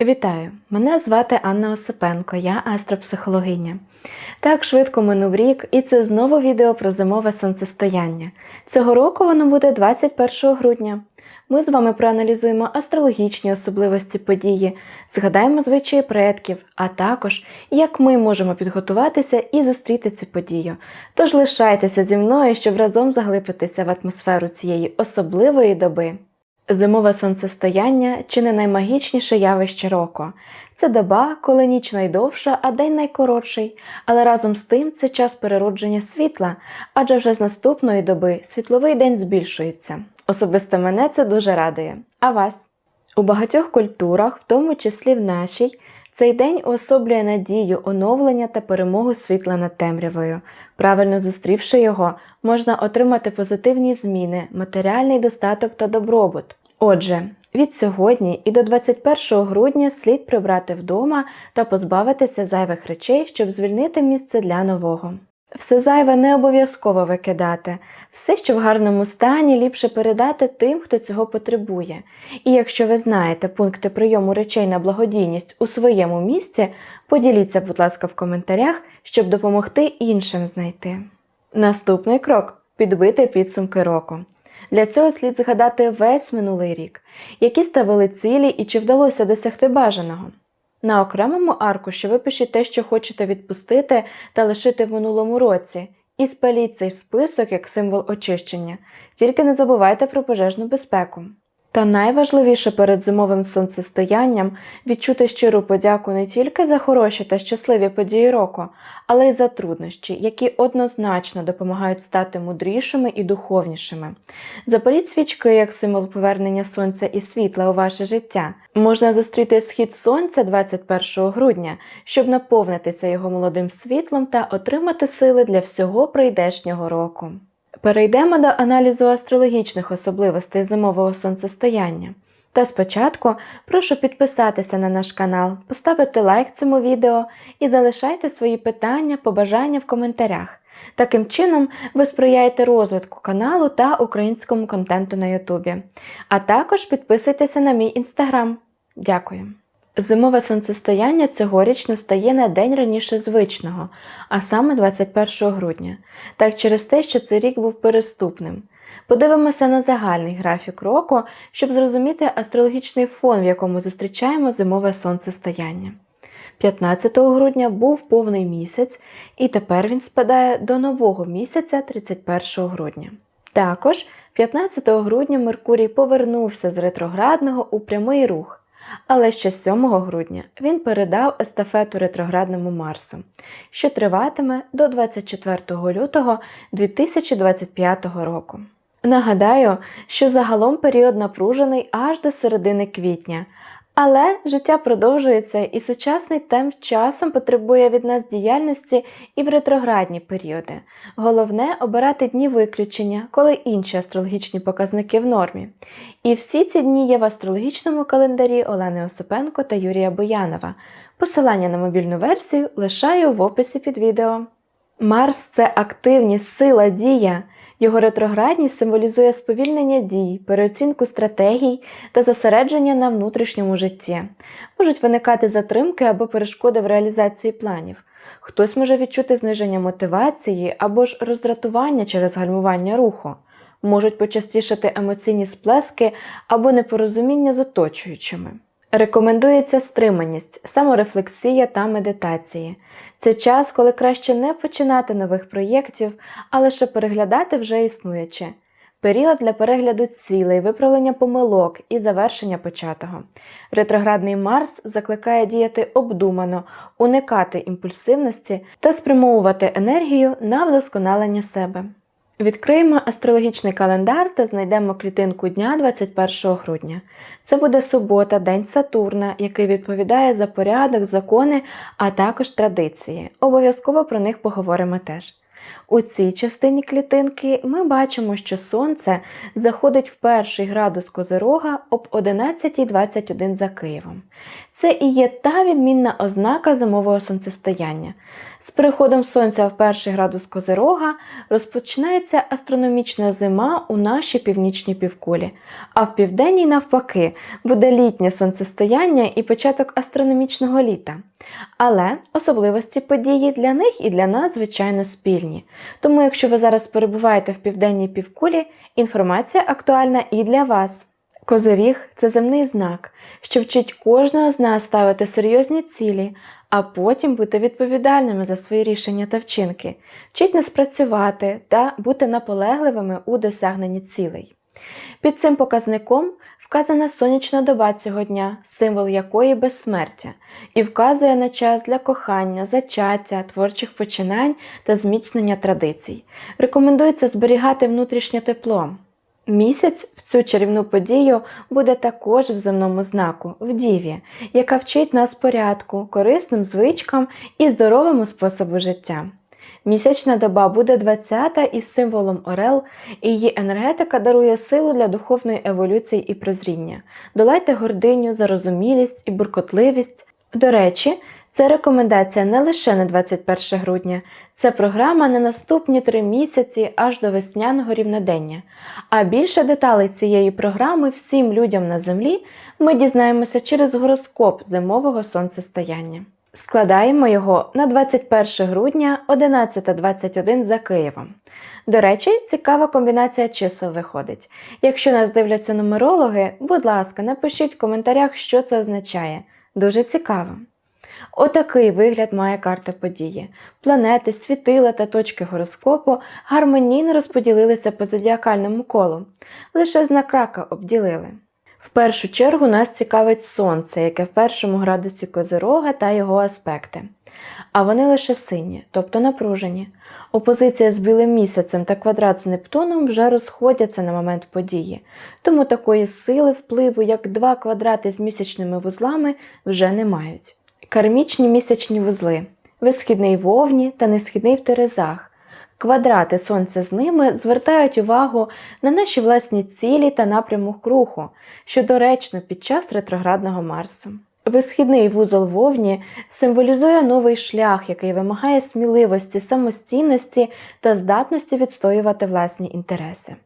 Вітаю! Мене звати Анна Осипенко, я астропсихологиня. Так швидко минув рік, і це знову відео про зимове сонцестояння. Цього року воно буде 21 грудня. Ми з вами проаналізуємо астрологічні особливості події, згадаємо звичаї предків, а також як ми можемо підготуватися і зустріти цю подію. Тож лишайтеся зі мною, щоб разом заглибитися в атмосферу цієї особливої доби. Зимове сонцестояння чи не наймагічніше явище року. Це доба, коли ніч найдовша, а день найкоротший, але разом з тим це час переродження світла, адже вже з наступної доби світловий день збільшується. Особисто мене це дуже радує. А вас? У багатьох культурах, в тому числі в нашій, цей день уособлює надію, оновлення та перемогу світла над темрявою. Правильно зустрівши його, можна отримати позитивні зміни, матеріальний достаток та добробут. Отже, від сьогодні і до 21 грудня слід прибрати вдома та позбавитися зайвих речей, щоб звільнити місце для нового. Все зайве не обов'язково викидати, все, що в гарному стані, ліпше передати тим, хто цього потребує. І якщо ви знаєте пункти прийому речей на благодійність у своєму місці, поділіться, будь ласка, в коментарях, щоб допомогти іншим знайти. Наступний крок підбити підсумки року. Для цього слід згадати весь минулий рік, які ставили цілі і чи вдалося досягти бажаного. На окремому аркуші випишіть те, що хочете відпустити та лишити в минулому році, і спаліть цей список як символ очищення, тільки не забувайте про пожежну безпеку. Та найважливіше перед зимовим сонцестоянням відчути щиру подяку не тільки за хороші та щасливі події року, але й за труднощі, які однозначно допомагають стати мудрішими і духовнішими. Запаліть свічки як символ повернення сонця і світла у ваше життя. Можна зустріти схід сонця 21 грудня, щоб наповнитися його молодим світлом та отримати сили для всього прийдешнього року. Перейдемо до аналізу астрологічних особливостей зимового сонцестояння. Та спочатку прошу підписатися на наш канал, поставити лайк цьому відео і залишайте свої питання, побажання в коментарях. Таким чином, ви сприяєте розвитку каналу та українському контенту на Ютубі. А також підписуйтеся на мій інстаграм. Дякую. Зимове сонцестояння цьогоріч настає на день раніше звичного, а саме 21 грудня, так через те, що цей рік був переступним. Подивимося на загальний графік року, щоб зрозуміти астрологічний фон, в якому зустрічаємо зимове сонцестояння. 15 грудня був повний місяць, і тепер він спадає до нового місяця 31 грудня. Також 15 грудня Меркурій повернувся з ретроградного у прямий рух. Але ще 7 грудня він передав естафету ретроградному Марсу, що триватиме до 24 лютого 2025 року. Нагадаю, що загалом період напружений аж до середини квітня, але життя продовжується і сучасний темп часом потребує від нас діяльності і в ретроградні періоди. Головне обирати дні виключення, коли інші астрологічні показники в нормі. І всі ці дні є в астрологічному календарі Олени Осипенко та Юрія Боянова. Посилання на мобільну версію лишаю в описі під відео. Марс це активність, сила, дія. Його ретроградність символізує сповільнення дій, переоцінку стратегій та зосередження на внутрішньому житті. Можуть виникати затримки або перешкоди в реалізації планів. Хтось може відчути зниження мотивації або ж роздратування через гальмування руху. Можуть почастішати емоційні сплески або непорозуміння з оточуючими. Рекомендується стриманість, саморефлексія та медитації. Це час, коли краще не починати нових проєктів, а лише переглядати вже існуюче. Період для перегляду цілей, виправлення помилок і завершення початого. Ретроградний Марс закликає діяти обдумано, уникати імпульсивності та спрямовувати енергію на вдосконалення себе. Відкриємо астрологічний календар та знайдемо клітинку дня 21 грудня. Це буде субота, день Сатурна, який відповідає за порядок, закони, а також традиції. Обов'язково про них поговоримо теж. У цій частині клітинки ми бачимо, що Сонце заходить в перший градус Козирога об 11.21 за Києвом. Це і є та відмінна ознака зимового сонцестояння. З переходом Сонця в перший градус Козирога розпочинається астрономічна зима у нашій північній півкулі, а в південній, навпаки, буде літнє сонцестояння і початок астрономічного літа. Але особливості події для них і для нас, звичайно, спільні. Тому, якщо ви зараз перебуваєте в південній півкулі, інформація актуальна і для вас. Козиріг це земний знак, що вчить кожного з нас ставити серйозні цілі, а потім бути відповідальними за свої рішення та вчинки, вчить нас працювати та бути наполегливими у досягненні цілей. Під цим показником вказана сонячна доба цього дня, символ якої безсмертя, і вказує на час для кохання, зачаття, творчих починань та зміцнення традицій. Рекомендується зберігати внутрішнє тепло. Місяць в цю чарівну подію буде також в земному знаку, в Діві, яка вчить нас порядку, корисним звичкам і здоровому способу життя. Місячна доба буде 20-та із символом Орел, і її енергетика дарує силу для духовної еволюції і прозріння. Долайте гординю, зарозумілість і буркотливість. До речі, це рекомендація не лише на 21 грудня, це програма на наступні три місяці аж до весняного рівнодення. А більше деталей цієї програми всім людям на землі ми дізнаємося через гороскоп зимового сонцестояння. Складаємо його на 21 грудня 11.21 за Києвом. До речі, цікава комбінація чисел виходить. Якщо нас дивляться нумерологи, будь ласка, напишіть в коментарях, що це означає. Дуже цікаво. Отакий вигляд має карта події. Планети, світила та точки гороскопу гармонійно розподілилися по зодіакальному колу, лише знак рака обділили. В першу чергу нас цікавить Сонце, яке в першому градусі Козирога та його аспекти. А вони лише сині, тобто напружені. Опозиція з білим місяцем та квадрат з Нептуном вже розходяться на момент події, тому такої сили впливу, як два квадрати з місячними вузлами, вже не мають. Кармічні місячні вузли, висхідний в Овні та несхідний в Терезах. Квадрати сонця з ними звертають увагу на наші власні цілі та напрямок руху, що доречно під час ретроградного Марсу. Висхідний вузол вовні символізує новий шлях, який вимагає сміливості, самостійності та здатності відстоювати власні інтереси.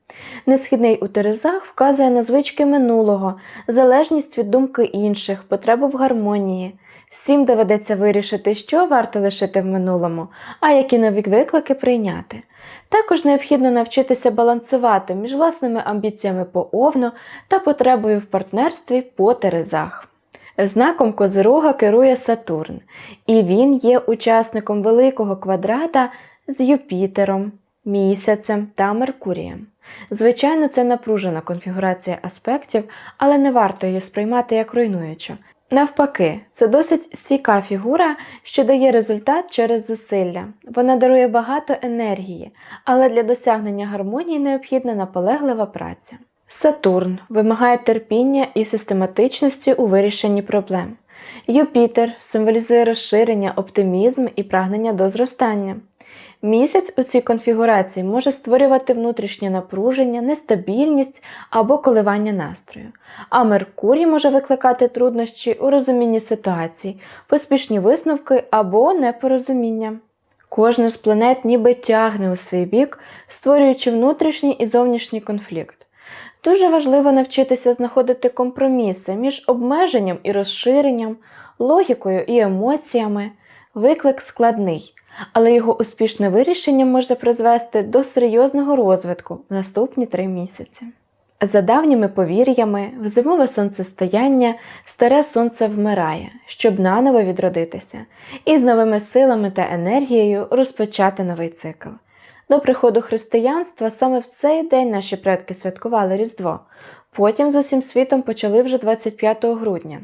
Несхідний у Терезах вказує на звички минулого, залежність від думки інших, потребу в гармонії. Всім доведеться вирішити, що варто лишити в минулому, а які нові виклики прийняти. Також необхідно навчитися балансувати між власними амбіціями по овну та потребою в партнерстві по терезах. Знаком Козирога керує Сатурн, і він є учасником великого квадрата з Юпітером, Місяцем та Меркурієм. Звичайно, це напружена конфігурація аспектів, але не варто її сприймати як руйнуючу. Навпаки, це досить стійка фігура, що дає результат через зусилля. Вона дарує багато енергії, але для досягнення гармонії необхідна наполеглива праця. Сатурн вимагає терпіння і систематичності у вирішенні проблем. Юпітер символізує розширення, оптимізм і прагнення до зростання. Місяць у цій конфігурації може створювати внутрішнє напруження, нестабільність або коливання настрою, а Меркурій може викликати труднощі у розумінні ситуацій, поспішні висновки або непорозуміння. Кожна з планет ніби тягне у свій бік, створюючи внутрішній і зовнішній конфлікт. Дуже важливо навчитися знаходити компроміси між обмеженням і розширенням, логікою і емоціями. Виклик складний, але його успішне вирішення може призвести до серйозного розвитку в наступні три місяці. За давніми повір'ями, в зимове сонцестояння старе сонце вмирає, щоб наново відродитися, і з новими силами та енергією розпочати новий цикл. До приходу християнства саме в цей день наші предки святкували Різдво. Потім з усім світом почали вже 25 грудня.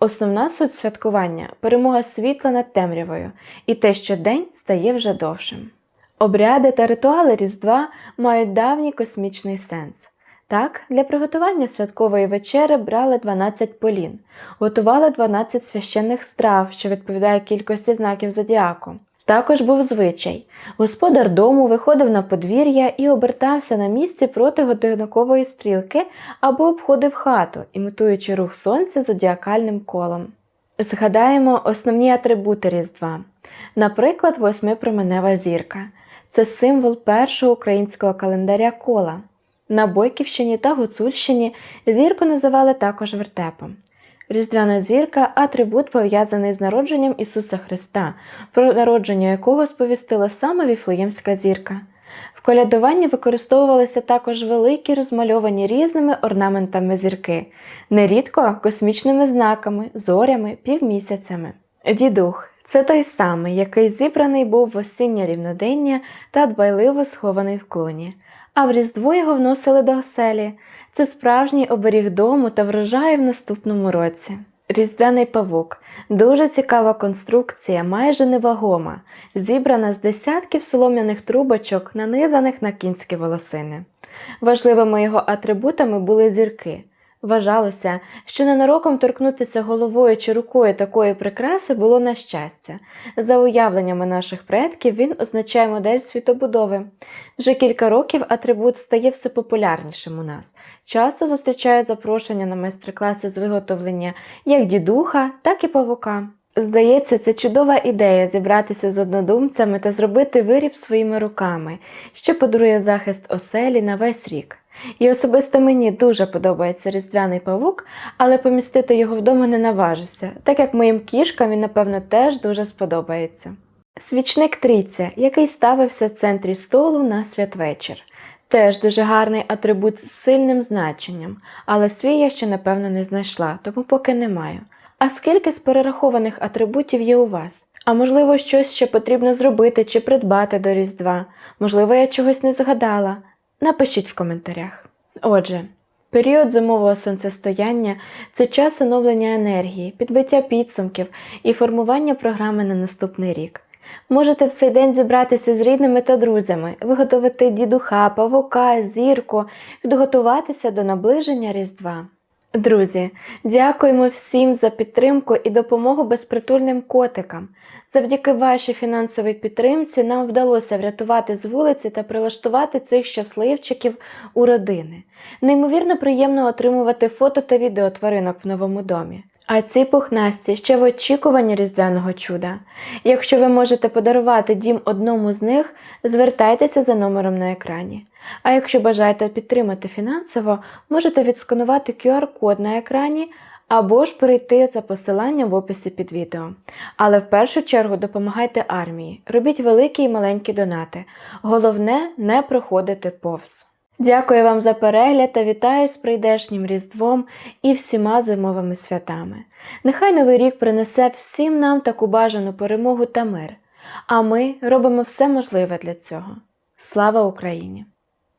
Основна суть святкування перемога світла над темрявою, і те, що день стає вже довшим. Обряди та ритуали Різдва мають давній космічний сенс. Так, для приготування святкової вечери брали 12 полін, готували 12 священних страв, що відповідає кількості знаків зодіаку. Також був звичай. Господар дому виходив на подвір'я і обертався на місці проти годинникової стрілки або обходив хату, імітуючи рух сонця зодіакальним колом. Згадаємо основні атрибути Різдва. Наприклад, восьмипроменева зірка це символ першого українського календаря кола. На Бойківщині та Гуцульщині зірку називали також вертепом. Різдвяна зірка атрибут пов'язаний з народженням Ісуса Христа, про народження якого сповістила саме Віфлеємська зірка. В колядуванні використовувалися також великі розмальовані різними орнаментами зірки, нерідко космічними знаками, зорями, півмісяцями. Дідух це той самий, який зібраний був в осіннє рівнодення та дбайливо схований в клоні. А в Різдво його вносили до оселі. Це справжній оберіг дому та врожаю в наступному році. Різдвяний павук дуже цікава конструкція, майже невагома, зібрана з десятків солом'яних трубочок, нанизаних на кінські волосини. Важливими його атрибутами були зірки. Вважалося, що ненароком торкнутися головою чи рукою такої прикраси було на щастя. За уявленнями наших предків він означає модель світобудови. Вже кілька років атрибут стає все популярнішим у нас. Часто зустрічаю запрошення на майстер-класи з виготовлення як дідуха, так і павука. Здається, це чудова ідея зібратися з однодумцями та зробити виріб своїми руками, що подарує захист оселі на весь рік. І особисто мені дуже подобається різдвяний павук, але помістити його вдома не наважуся, так як моїм кішкам він, напевно, теж дуже сподобається. Свічник трійця, який ставився в центрі столу на святвечір. Теж дуже гарний атрибут з сильним значенням, але свій я ще, напевно, не знайшла, тому поки не маю. А скільки з перерахованих атрибутів є у вас? А можливо, щось ще потрібно зробити чи придбати до Різдва? Можливо, я чогось не згадала? Напишіть в коментарях. Отже, період зимового сонцестояння це час оновлення енергії, підбиття підсумків і формування програми на наступний рік. Можете в цей день зібратися з рідними та друзями, виготовити дідуха, павука, зірку, підготуватися до наближення Різдва. Друзі, дякуємо всім за підтримку і допомогу безпритульним котикам. Завдяки вашій фінансовій підтримці нам вдалося врятувати з вулиці та прилаштувати цих щасливчиків у родини. Неймовірно приємно отримувати фото та відео тваринок в новому домі. А ці пухнасті ще в очікуванні різдвяного чуда. Якщо ви можете подарувати дім одному з них, звертайтеся за номером на екрані. А якщо бажаєте підтримати фінансово, можете відсканувати QR-код на екрані або ж перейти за посиланням в описі під відео. Але в першу чергу допомагайте армії, робіть великі і маленькі донати. Головне не проходити повз. Дякую вам за перегляд та вітаю з прийдешнім Різдвом і всіма зимовими святами. Нехай Новий рік принесе всім нам таку бажану перемогу та мир, а ми робимо все можливе для цього. Слава Україні!